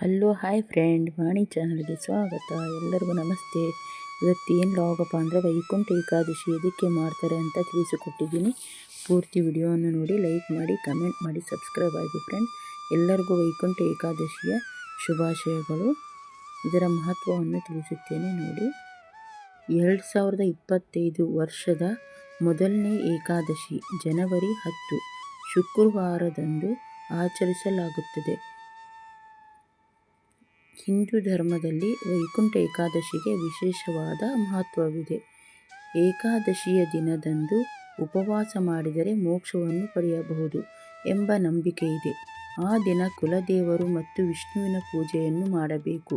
Hello, hi friend. ವಾಣಿ ಚಾನಲ್ಗೆ ಸ್ವಾಗತ. ಎಲ್ಲರಿಗೂ ನಮಸ್ತೆ. ಇವತ್ತು ಏನು ಲಾಗಪ್ಪ ಅಂದರೆ ವೈಕುಂಠ ಏಕಾದಶಿ ಎದಕ್ಕೆ ಮಾಡ್ತಾರೆ ಅಂತ ತಿಳಿಸಿಕೊಟ್ಟಿದ್ದೀನಿ. ಪೂರ್ತಿ ವಿಡಿಯೋವನ್ನು ನೋಡಿ ಲೈಕ್ ಮಾಡಿ ಕಮೆಂಟ್ ಮಾಡಿ ಸಬ್ಸ್ಕ್ರೈಬ್ ಆಗಿ ಫ್ರೆಂಡ್ ಎಲ್ಲರಿಗೂ ವೈಕುಂಠ ಏಕಾದಶಿಯ ಶುಭಾಶಯಗಳು. ಇದರ ಮಹತ್ವವನ್ನು ತಿಳಿಸುತ್ತೇನೆ ನೋಡಿ. ಎರಡು ಸಾವಿರದ ಇಪ್ಪತ್ತೈದು ವರ್ಷದ ಮೊದಲನೇ ಏಕಾದಶಿ, ಜನವರಿ ಹತ್ತು, ಶುಕ್ರವಾರದಂದು ಆಚರಿಸಲಾಗುತ್ತದೆ. ಹಿಂದೂ ಧರ್ಮದಲ್ಲಿ ವೈಕುಂಠ ಏಕಾದಶಿಗೆ ವಿಶೇಷವಾದ ಮಹತ್ವವಿದೆ. ಏಕಾದಶಿಯ ದಿನದಂದು ಉಪವಾಸ ಮಾಡಿದರೆ ಮೋಕ್ಷವನ್ನು ಪಡೆಯಬಹುದು ಎಂಬ ನಂಬಿಕೆ ಇದೆ ಆ ದಿನ ಕುಲದೇವರು ಮತ್ತು ವಿಷ್ಣುವಿನ ಪೂಜೆಯನ್ನು ಮಾಡಬೇಕು.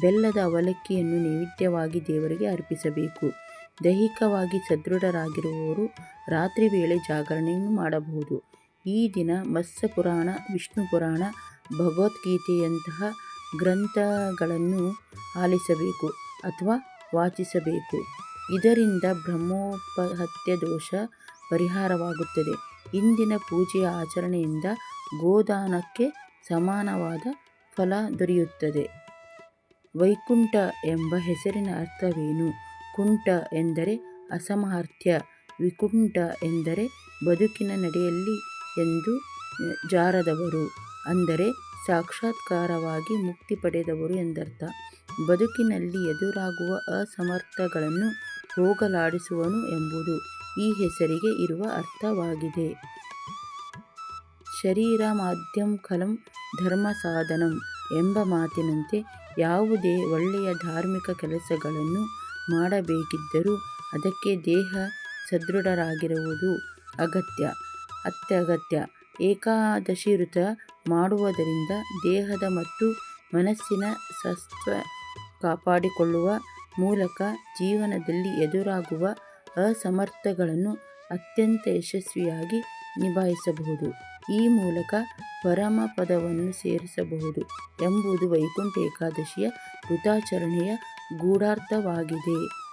ಬೆಲ್ಲದ ಅವಲಕ್ಕಿಯನ್ನು ನೈವೇದ್ಯವಾಗಿ ದೇವರಿಗೆ ಅರ್ಪಿಸಬೇಕು. ದೈಹಿಕವಾಗಿ ಸದೃಢರಾಗಿರುವವರು ರಾತ್ರಿ ವೇಳೆ ಜಾಗರಣೆಯನ್ನು ಮಾಡಬಹುದು. ಈ ದಿನ ಮತ್ಸ್ಯ ಪುರಾಣ ವಿಷ್ಣು ಪುರಾಣ ಭಗವದ್ಗೀತೆಯಂತಹ ಗ್ರಂಥಗಳನ್ನು ಆಲಿಸಬೇಕು ಅಥವಾ ವಾಚಿಸಬೇಕು. ಇದರಿಂದ ಬ್ರಹ್ಮೋಪಹತ್ಯ ದೋಷ ಪರಿಹಾರವಾಗುತ್ತದೆ. ಇಂದಿನ ಪೂಜೆಯ ಆಚರಣೆಯಿಂದ ಗೋದಾನಕ್ಕೆ ಸಮಾನವಾದ ಫಲ ದೊರೆಯುತ್ತದೆ. ವೈಕುಂಠ ಎಂಬ ಹೆಸರಿನ ಅರ್ಥವೇನು? ಕುಂಠ ಎಂದರೆ ಅಸಾಮರ್ಥ್ಯ, ವಿಕುಂಠ ಎಂದರೆ ಬದುಕಿನ ನಡೆಯಲ್ಲಿ ಎಂದು ಜಾರದವರು ಅಂದರೆ ಸಾಕ್ಷಾತ್ಕಾರವಾಗಿ ಮುಕ್ತಿ ಪಡೆದವರು ಎಂದರ್ಥ. ಬದುಕಿನಲ್ಲಿ ಎದುರಾಗುವ ಅಸಮರ್ಥಗಳನ್ನು ಹೋಗಲಾಡಿಸುವನು ಎಂಬುದು ಈ ಹೆಸರಿಗೆ ಇರುವ ಅರ್ಥವಾಗಿದೆ. ಶರೀರ ಮಾಧ್ಯಂ ಕಲಂ ಧರ್ಮ ಸಾಧನಂ ಎಂಬ ಮಾತಿನಂತೆ ಯಾವುದೇ ಒಳ್ಳೆಯ ಧಾರ್ಮಿಕ ಕೆಲಸಗಳನ್ನು ಮಾಡಬೇಕಿದ್ದರೂ ಅದಕ್ಕೆ ದೇಹ ಸದೃಢರಾಗಿರುವುದು ಅಗತ್ಯ, ಅತ್ಯಗತ್ಯ. ಏಕಾದಶಿ ವ್ರತ ಮಾಡುವುದರಿಂದ ದೇಹದ ಮತ್ತು ಮನಸ್ಸಿನ ಸ್ವಾಸ್ಥ್ಯ ಕಾಪಾಡಿಕೊಳ್ಳುವ ಮೂಲಕ ಜೀವನದಲ್ಲಿ ಎದುರಾಗುವ ಅಸಮರ್ಥಗಳನ್ನು ಅತ್ಯಂತ ಯಶಸ್ವಿಯಾಗಿ ನಿಭಾಯಿಸಬಹುದು. ಈ ಮೂಲಕ ಪರಮ ಪದವನ್ನು ಸೇರಿಸಬಹುದು ಎಂಬುದು ವೈಕುಂಠ ಏಕಾದಶಿಯ ವ್ರತಾಚರಣೆಯ ಗೂಢಾರ್ಥವಾಗಿದೆ.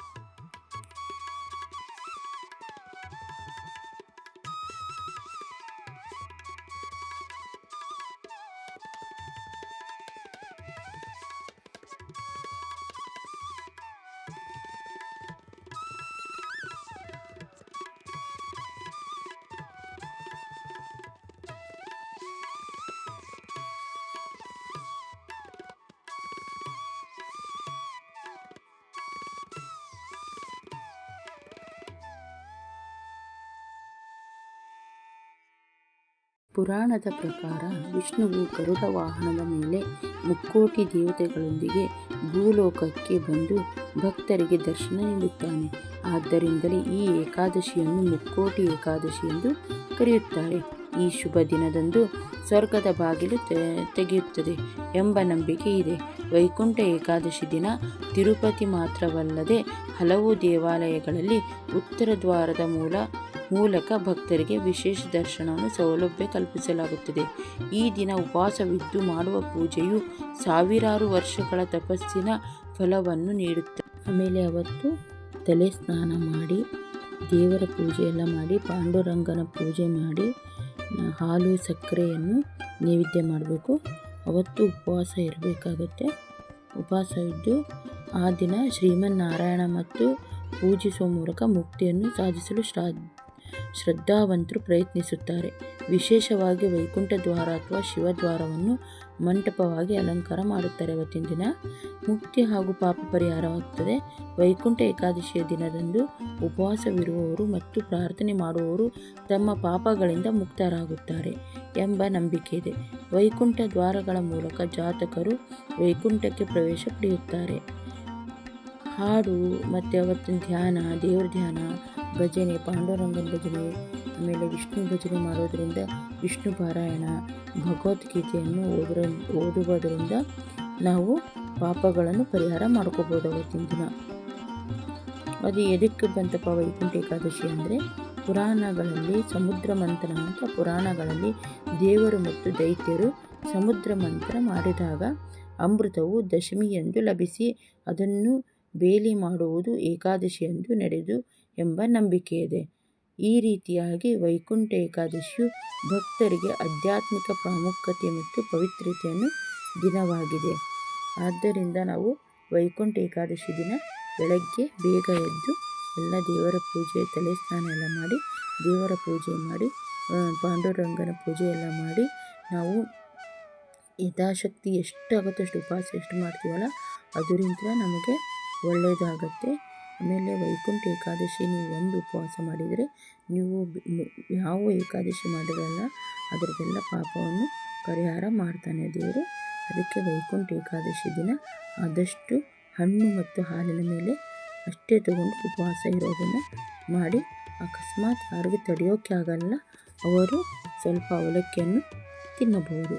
ಪುರಾಣದ ಪ್ರಕಾರ ವಿಷ್ಣುವು ಗರುಡ ವಾಹನದ ಮೇಲೆ ಮುಕ್ಕೋಟಿ ದೇವತೆಗಳೊಂದಿಗೆ ಭೂಲೋಕಕ್ಕೆ ಬಂದು ಭಕ್ತರಿಗೆ ದರ್ಶನ ನೀಡುತ್ತಾನೆ. ಆದ್ದರಿಂದಲೇ ಈ ಏಕಾದಶಿಯನ್ನು ಮುಕ್ಕೋಟಿ ಏಕಾದಶಿ ಎಂದು ಕರೆಯುತ್ತಾರೆ. ಈ ಶುಭ ದಿನದಂದು ಸ್ವರ್ಗದ ಬಾಗಿಲು ತೆಗೆಯುತ್ತದೆ ಎಂಬ ನಂಬಿಕೆ ಇದೆ. ವೈಕುಂಠ ಏಕಾದಶಿ ದಿನ ತಿರುಪತಿ ಮಾತ್ರವಲ್ಲದೆ ಹಲವು ದೇವಾಲಯಗಳಲ್ಲಿ ಉತ್ತರ ದ್ವಾರದ ಮೂಲ ಮೂಲಕ ಭಕ್ತರಿಗೆ ವಿಶೇಷ ದರ್ಶನವನ್ನು ಸೌಲಭ್ಯ ಕಲ್ಪಿಸಲಾಗುತ್ತದೆ. ಈ ದಿನ ಉಪವಾಸವಿದ್ದು ಮಾಡುವ ಪೂಜೆಯು ಸಾವಿರಾರು ವರ್ಷಗಳ ತಪಸ್ಸಿನ ಫಲವನ್ನು ನೀಡುತ್ತದೆ ಆಮೇಲೆ ಅವತ್ತು ತಲೆ ಸ್ನಾನ ಮಾಡಿ, ದೇವರ ಪೂಜೆಯೆಲ್ಲ ಮಾಡಿ, ಪಾಂಡುರಂಗನ ಪೂಜೆ ಮಾಡಿ, ಹಾಲು, ಸಕ್ಕರೆಯನ್ನು ನೈವೇದ್ಯ ಮಾಡಬೇಕು. ಅವತ್ತು ಉಪವಾಸ ಇರಬೇಕಾಗುತ್ತೆ. ಉಪವಾಸ ಇದ್ದು ಆ ದಿನ ಶ್ರೀಮನ್ನಾರಾಯಣ ಮತ್ತು ಪೂಜಿಸುವ ಮೂಲಕ ಮುಕ್ತಿಯನ್ನು ಸಾಧಿಸಲು ಶ್ರಾದ್ದ ಶ್ರದ್ಧಾವಂತರು ಪ್ರಯತ್ನಿಸುತ್ತಾರೆ. ವಿಶೇಷವಾಗಿ ವೈಕುಂಠ ದ್ವಾರ ಅಥವಾ ಶಿವದ್ವಾರವನ್ನು ಮಂಟಪವಾಗಿ ಅಲಂಕಾರ ಮಾಡುತ್ತಾರೆ. ಅವತ್ತಿನ ದಿನ ಮುಕ್ತಿ ಹಾಗೂ ಪಾಪ ಪರಿಹಾರವಾಗುತ್ತದೆ ವೈಕುಂಠ ಏಕಾದಶಿಯ ದಿನದಂದು ಉಪವಾಸವಿರುವವರು ಮತ್ತು ಪ್ರಾರ್ಥನೆ ಮಾಡುವವರು ತಮ್ಮ ಪಾಪಗಳಿಂದ ಮುಕ್ತರಾಗುತ್ತಾರೆ ಎಂಬ ನಂಬಿಕೆ ಇದೆ. ವೈಕುಂಠ ದ್ವಾರಗಳ ಮೂಲಕ ಜಾತಕರು ವೈಕುಂಠಕ್ಕೆ ಪ್ರವೇಶ ಪಡೆಯುತ್ತಾರೆ. ಹಾಡು, ಮತ್ತು ಅವತ್ತಿನ ಧ್ಯಾನ, ದೇವ್ರ ಧ್ಯಾನ, ಭಜನೆ ಪಾಂಡುರಂಗನ ಭಜನೆ, ಆಮೇಲೆ ವಿಷ್ಣು ಭಜನೆ ಮಾಡೋದರಿಂದ ವಿಷ್ಣು ಪಾರಾಯಣ, ಭಗವದ್ಗೀತೆಯನ್ನು ಓದ್ರ, ಓದುವುದರಿಂದ ನಾವು ಪಾಪಗಳನ್ನು ಪರಿಹಾರ ಮಾಡ್ಕೋಬೋದು ಅವತ್ತಿನ ದಿನ. ಅದು ಎದಕ್ಕೆ ಬಂತಪ್ಪ ವೈಕುಂಠ ಏಕಾದಶಿ ಅಂದರೆ ಪುರಾಣಗಳಲ್ಲಿ ಸಮುದ್ರ ಮಂತ್ರ ಅಂತ ಪುರಾಣಗಳಲ್ಲಿ ದೇವರು ಮತ್ತು ದೈತ್ಯರು ಸಮುದ್ರ ಮಂತ್ರ ಮಾಡಿದಾಗ ಅಮೃತವು ದಶಮಿಯೆಂದು ಲಭಿಸಿ ಅದನ್ನು ಬೇಲಿ ಮಾಡುವುದು ಏಕಾದಶಿಯಂದು ನಡೆದು ಎಂಬ ನಂಬಿಕೆಯಿದೆ. ಈ ರೀತಿಯಾಗಿ ವೈಕುಂಠ ಏಕಾದಶಿಯು ಭಕ್ತರಿಗೆ ಆಧ್ಯಾತ್ಮಿಕ ಪ್ರಾಮುಖ್ಯತೆ ಮತ್ತು ಪವಿತ್ರತೆಯನ್ನು ದಿನವಾಗಿದೆ. ಆದ್ದರಿಂದ ನಾವು ವೈಕುಂಠ ಏಕಾದಶಿ ದಿನ ಬೆಳಗ್ಗೆ ಬೇಗ ಎದ್ದು ಎಲ್ಲ ದೇವರ ಪೂಜೆ, ತಲೆ ಸ್ನಾನ ಎಲ್ಲ ಮಾಡಿ, ದೇವರ ಪೂಜೆ ಮಾಡಿ ಪಾಂಡುರಂಗನ ಪೂಜೆ ಎಲ್ಲ ಮಾಡಿ ನಾವು ಯಥಾಶಕ್ತಿ ಎಷ್ಟು ಆಗುತ್ತೋ ಅಷ್ಟು ಉಪವಾಸ ಎಷ್ಟು ಮಾಡ್ತೀವಲ್ಲ ಅದರಿಂದ ನಮಗೆ ಒಳ್ಳೆಯದಾಗತ್ತೆ ಆಮೇಲೆ ವೈಕುಂಠ ಏಕಾದಶಿ ನೀವು ಒಂದು ಉಪವಾಸ ಮಾಡಿದರೆ ನೀವು ಯಾವ ಏಕಾದಶಿ ಮಾಡಿರಲ್ಲ ಅದರದ್ದೆಲ್ಲ ಪಾಪವನ್ನು ಪರಿಹಾರ ಮಾಡ್ತಾನೆ ದೇವರು. ಅದಕ್ಕೆ ವೈಕುಂಠ ಏಕಾದಶಿ ದಿನ ಆದಷ್ಟು ಹಣ್ಣು ಮತ್ತು ಹಾಲಿನ ಮೇಲೆ ಅಷ್ಟೇ ತಗೊಂಡು ಉಪವಾಸ ಇರೋದನ್ನು ಮಾಡಿ ಅಕಸ್ಮಾತ್ ಯಾರಿಗೆ ತಡೆಯೋಕೆ ಆಗಲ್ಲ, ಅವರು ಸ್ವಲ್ಪ ಅವಲಕ್ಕಿಯನ್ನು ತಿನ್ನಬಹುದು.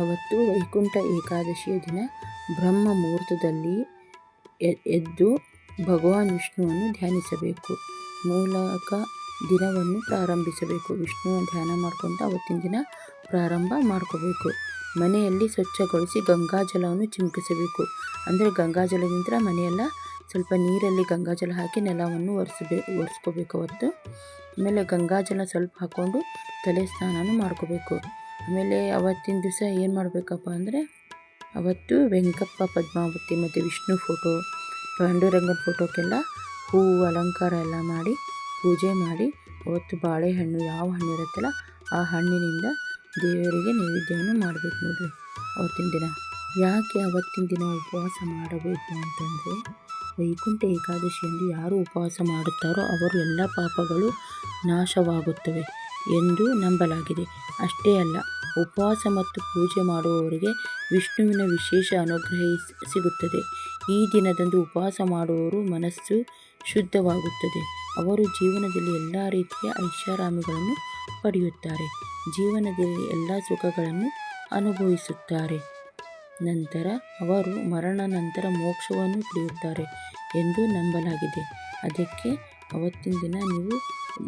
ಅವತ್ತು ವೈಕುಂಠ ಏಕಾದಶಿಯ ದಿನ ಬ್ರಹ್ಮ ಮುಹೂರ್ತದಲ್ಲಿ ಎದ್ದು ಭಗವಾನ್ ವಿಷ್ಣುವನ್ನು ಧ್ಯಾನಿಸಬೇಕು. ಮೂಲಕ ದಿನವನ್ನು ಪ್ರಾರಂಭಿಸಬೇಕು. ವಿಷ್ಣುವನ್ನು ಧ್ಯಾನ ಮಾಡಿಕೊಂಡು ಅವತ್ತಿನ ದಿನ ಪ್ರಾರಂಭ ಮಾಡ್ಕೋಬೇಕು. ಮನೆಯಲ್ಲಿ ಸ್ವಚ್ಛಗೊಳಿಸಿ ಗಂಗಾಜಲವನ್ನು ಚಿಮುಕಿಸಬೇಕು. ಅಂದರೆ ಗಂಗಾಜಲದಿಂದ ಮನೆಯೆಲ್ಲ ಸ್ವಲ್ಪ ನೀರಲ್ಲಿ ಗಂಗಾಜಲ ಹಾಕಿ ನೆಲವನ್ನು ಒರೆಸ್ಬೇ, ಒರೆಸ್ಕೋಬೇಕು ಅವತ್ತು ಆಮೇಲೆ ಗಂಗಾಜಲ ಸ್ವಲ್ಪ ಹಾಕ್ಕೊಂಡು ತಲೆ ಸ್ನಾನನೂ ಮಾಡ್ಕೋಬೇಕು. ಆಮೇಲೆ ಅವತ್ತಿನ ದಿವಸ ಏನು ಮಾಡಬೇಕಪ್ಪ ಅಂದರೆ ಅವತ್ತು ವೆಂಕಪ್ಪ ಪದ್ಮಾವತಿ ಮತ್ತು ವಿಷ್ಣು ಫೋಟೋ ಪಾಂಡುರಂಗನ ಫೋಟೋಕ್ಕೆಲ್ಲ ಹೂವು ಅಲಂಕಾರ ಎಲ್ಲ ಮಾಡಿ, ಪೂಜೆ ಮಾಡಿ, ಅವತ್ತು ಬಾಳೆಹಣ್ಣು ಯಾವ ಹಣ್ಣು ಇರುತ್ತಲ್ಲ ಆ ಹಣ್ಣಿನಿಂದ ದೇವರಿಗೆ ನೈವೇದ್ಯವನ್ನು ಮಾಡಬೇಕು ನೋಡಿರಿ ಅವತ್ತಿನ ದಿನ. ಯಾಕೆ ಅವತ್ತಿನ ದಿನ ಉಪವಾಸ ಮಾಡಬೇಕು ಅಂತಂದರೆ, ವೈಕುಂಠ ಏಕಾದಶಿಯಂದು ಯಾರು ಉಪವಾಸ ಮಾಡುತ್ತಾರೋ ಅವರು ಎಲ್ಲ ಪಾಪಗಳು ನಾಶವಾಗುತ್ತವೆ. ಎಂದು ನಂಬಲಾಗಿದೆ. ಅಷ್ಟೇ ಅಲ್ಲ, ಉಪವಾಸ ಮತ್ತು ಪೂಜೆ ಮಾಡುವವರಿಗೆ ವಿಷ್ಣುವಿನ ವಿಶೇಷ ಅನುಗ್ರಹ ಸಿಗುತ್ತದೆ. ಈ ದಿನದಂದು ಉಪವಾಸ ಮಾಡುವವರು ಮನಸ್ಸು ಶುದ್ಧವಾಗುತ್ತದೆ. ಅವರು ಜೀವನದಲ್ಲಿ ಎಲ್ಲ ರೀತಿಯ ಐಷಾರಾಮಿಗಳನ್ನು ಪಡೆಯುತ್ತಾರೆ. ಜೀವನದಲ್ಲಿ ಎಲ್ಲ ಸುಖಗಳನ್ನು ಅನುಭವಿಸುತ್ತಾರೆ. ನಂತರ ಅವರು ಮರಣ ನಂತರ ಮೋಕ್ಷವನ್ನು ಪಡೆಯುತ್ತಾರೆ ಎಂದು ನಂಬಲಾಗಿದೆ. ಅದಕ್ಕೆ ಅವತ್ತಿನ ದಿನ ನೀವು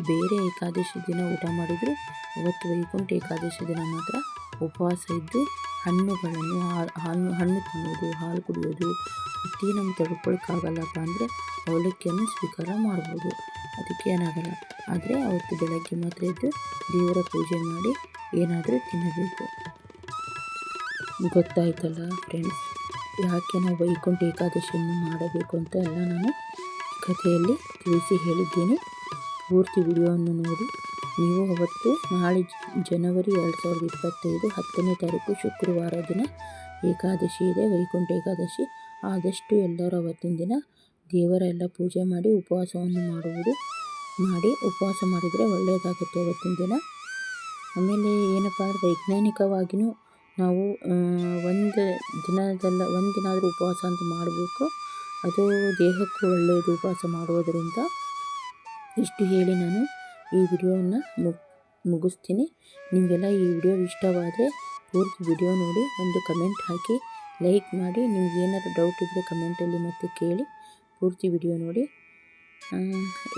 ಬೇರೆ ಏಕಾದಶಿ ದಿನ ಊಟ ಮಾಡಿದರೆ ಅವತ್ತು ವೈಕುಂಠ ಏಕಾದಶಿ ದಿನ ಮಾತ್ರ ಉಪವಾಸ ಇದ್ದು ಹಣ್ಣುಗಳನ್ನು ಹಣ್ಣು ಹಣ್ಣು ತಿನ್ನೋದು ಹಾಲು ಕುಡಿಯೋದು ಅತಿ ನಮ್ಗೆ ತಡ್ಕೊಳಕ್ಕಾಗಲ್ಲಪ್ಪ ಅಂದರೆ ಅವಲಕ್ಕಿಯನ್ನು ಸ್ವೀಕಾರ ಮಾಡ್ಬೋದು. ಅದಕ್ಕೆ ಏನಾಗಲ್ಲ. ಆದರೆ ಅವತ್ತು ಬೆಳಗ್ಗೆ ಮಾತ್ರ ಇದ್ದು ದೇವರ ಪೂಜೆ ಮಾಡಿ ಏನಾದರೂ ತಿನ್ನಬೇಕು. ಗೊತ್ತಾಯ್ತಲ್ಲ ಫ್ರೆಂಡ್ಸ್ ಯಾಕೆ ನಾವು ವೈಕುಂಠ ಏಕಾದಶಿಯನ್ನು ಮಾಡಬೇಕು ಅಂತ ಎಲ್ಲ ನಾನು ಕಥೆಯಲ್ಲಿ ತಿಳಿಸಿ ಹೇಳಿದ್ದೇನೆ. ಪೂರ್ತಿ ವಿಡಿಯೋವನ್ನು ನೋಡಿ. ನೀವು ಅವತ್ತು ನಾಳೆ ಜನವರಿ ಎರಡು ಸಾವಿರದ ಇಪ್ಪತ್ತೈದು ಹತ್ತನೇ ತಾರೀಕು ಶುಕ್ರವಾರ ದಿನ ಏಕಾದಶಿ ಇದೆ. ವೈಕುಂಠ ಏಕಾದಶಿ. ಆದಷ್ಟು ಎಲ್ಲರೂ ಅವತ್ತಿನ ದಿನ ದೇವರ ಎಲ್ಲ ಪೂಜೆ ಮಾಡಿ ಉಪವಾಸವನ್ನು ಮಾಡುವುದು ಮಾಡಿ ಉಪವಾಸ ಮಾಡಿದರೆ ಒಳ್ಳೆಯದಾಗುತ್ತೆ ಅವತ್ತಿನ ದಿನ. ಆಮೇಲೆ ಏನಪ್ಪ ಅಂದರೆ ವೈಜ್ಞಾನಿಕವಾಗಿಯೂ ನಾವು ಒಂದು ದಿನದಲ್ಲ ಒಂದು ದಿನ ಆದರೂ ಉಪವಾಸ ಅಂತ ಮಾಡಬೇಕು. ಅದು ದೇಹಕ್ಕೂ ಒಳ್ಳೆಯದು ಉಪವಾಸ ಮಾಡುವುದರಿಂದ. ಇಷ್ಟು ಹೇಳಿ ನಾನು ಈ ವಿಡಿಯೋವನ್ನು ಮುಗಿಸ್ತೀನಿ. ನಿಮಗೆಲ್ಲ ಈ ವಿಡಿಯೋ ಇಷ್ಟವಾದರೆ ಪೂರ್ತಿ ವಿಡಿಯೋ ನೋಡಿ, ಒಂದು ಕಮೆಂಟ್ ಹಾಕಿ. ಲೈಕ್ ಮಾಡಿ, ನಿಮ್ಗೆ ಏನಾದರೂ ಡೌಟ್ ಇದ್ದರೆ ಕಮೆಂಟಲ್ಲಿ ಮತ್ತೆ ಕೇಳಿ. ಪೂರ್ತಿ ವಿಡಿಯೋ ನೋಡಿ.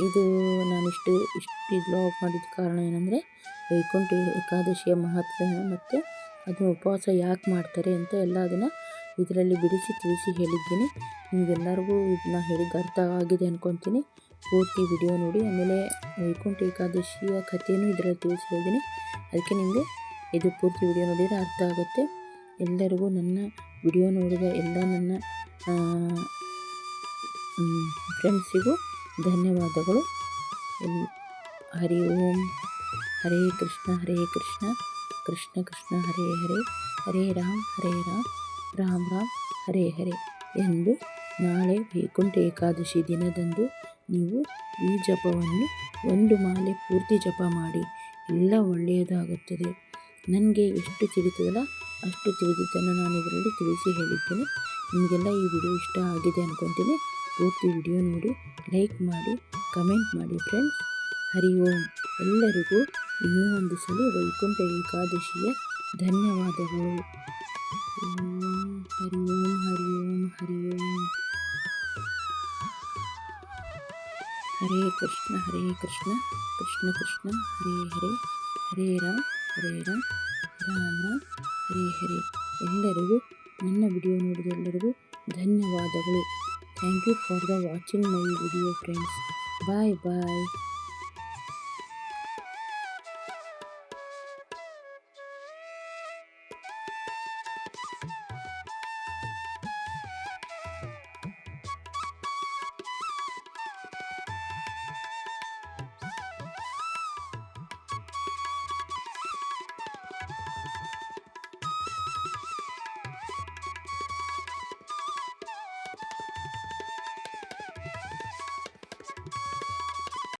ಇದು ನಾನು ಇಷ್ಟು ಇಷ್ಟು ಬ್ಲಾಗ್ ಮಾಡಿದ ಕಾರಣ ಏನಂದರೆ, ವೈಕುಂಠ ಏಕಾದಶಿಯ ಮಹತ್ವ ಮತ್ತು ಅದನ್ನು ಉಪವಾಸ ಯಾಕೆ ಮಾಡ್ತಾರೆ ಅಂತ ಎಲ್ಲ ಅದನ್ನು ಇದರಲ್ಲಿ ಬಿಡಿಸಿ ತಿಳಿಸಿ ಹೇಳಿದ್ದೀನಿ. ನಿಮಗೆಲ್ಲರಿಗೂ ಇದನ್ನ ಹೇಳಿದ ಅರ್ಥ ಆಗಿದೆ ಅಂದ್ಕೊತೀನಿ ಪೂರ್ತಿ ವಿಡಿಯೋ ನೋಡಿ, ಆಮೇಲೆ ವೈಕುಂಠ ಏಕಾದಶಿಯ ಕಥೆಯೂ ಇದರಲ್ಲಿ ತಿಳಿಸಿದ್ದೀನಿ ಅದಕ್ಕೆ ನಿಮಗೆ ಇದು ಪೂರ್ತಿ ವಿಡಿಯೋ ನೋಡಿದರೆ ಅರ್ಥ ಆಗುತ್ತೆ. ಎಲ್ಲರಿಗೂ ನನ್ನ ವಿಡಿಯೋ ನೋಡಿದ ಎಲ್ಲ ನನ್ನ ಫ್ರೆಂಡ್ಸಿಗೂ ಧನ್ಯವಾದಗಳು. ಹರಿ ಓಂ, ಹರೇ ಕೃಷ್ಣ ಹರೇ ಕೃಷ್ಣ ಕೃಷ್ಣ ಕೃಷ್ಣ, ಹರೇ ಹರೇ ಹರೇ ರಾಮ್ ಹರೇ ರಾಮ್ ರಾಮ್ ರಾಮ್, ಹರೇ ಹರೇ ಎಂದು ನಾಳೆ ವೈಕುಂಠ ಏಕಾದಶಿ ದಿನದಂದು ನೀವು ಈ ಜಪವನ್ನು ಒಂದು ಮಾಲೆ ಪೂರ್ತಿ ಜಪ ಮಾಡಿ. ಎಲ್ಲ ಒಳ್ಳೆಯದಾಗುತ್ತದೆ. ನನಗೆ ಎಷ್ಟು ತಿಳಿತದಲ್ಲ ಅಷ್ಟು ತಿಳಿದಿದ್ದನ್ನು ನಾನು ಇದರಲ್ಲಿ ತಿಳಿಸಿ ಹೇಳಿದ್ದೇನೆ. ನಿಮಗೆಲ್ಲ ಈ ವಿಡಿಯೋ ಇಷ್ಟ ಆಗಿದೆ ಅಂದ್ಕೊತೀನಿ ಪೂರ್ತಿ ವಿಡಿಯೋ ನೋಡಿ, ಲೈಕ್ ಮಾಡಿ, ಕಮೆಂಟ್ ಮಾಡಿ ಫ್ರೆಂಡ್ಸ್. ಹರಿ ಓಂ. ಎಲ್ಲರಿಗೂ ಇನ್ನೂ ಒಂದು ಸಲ ವೈಕುಂಠ ಏಕಾದಶಿಯ ಧನ್ಯವಾದಗಳು. ಹರಿ ಓಂ ಹರಿ ಓಂ ಹರಿ ಓಂ. ಹರೇ ಕೃಷ್ಣ ಹರೇ ಕೃಷ್ಣ ಕೃಷ್ಣ ಕೃಷ್ಣ, ಹರೇ ಹರೇ ಹರೇ ರಾಮ್ ಹರೇ ರಾಮ್ ರಾಮ್ ರಾಮ್, ಹರೇ ಹರೇ. ಎಲ್ಲರಿಗೂ ನನ್ನ ವಿಡಿಯೋ ನೋಡಿದ ಎಲ್ಲರಿಗೂ ಧನ್ಯವಾದಗಳು. Thank you for the watching my video friends bye bye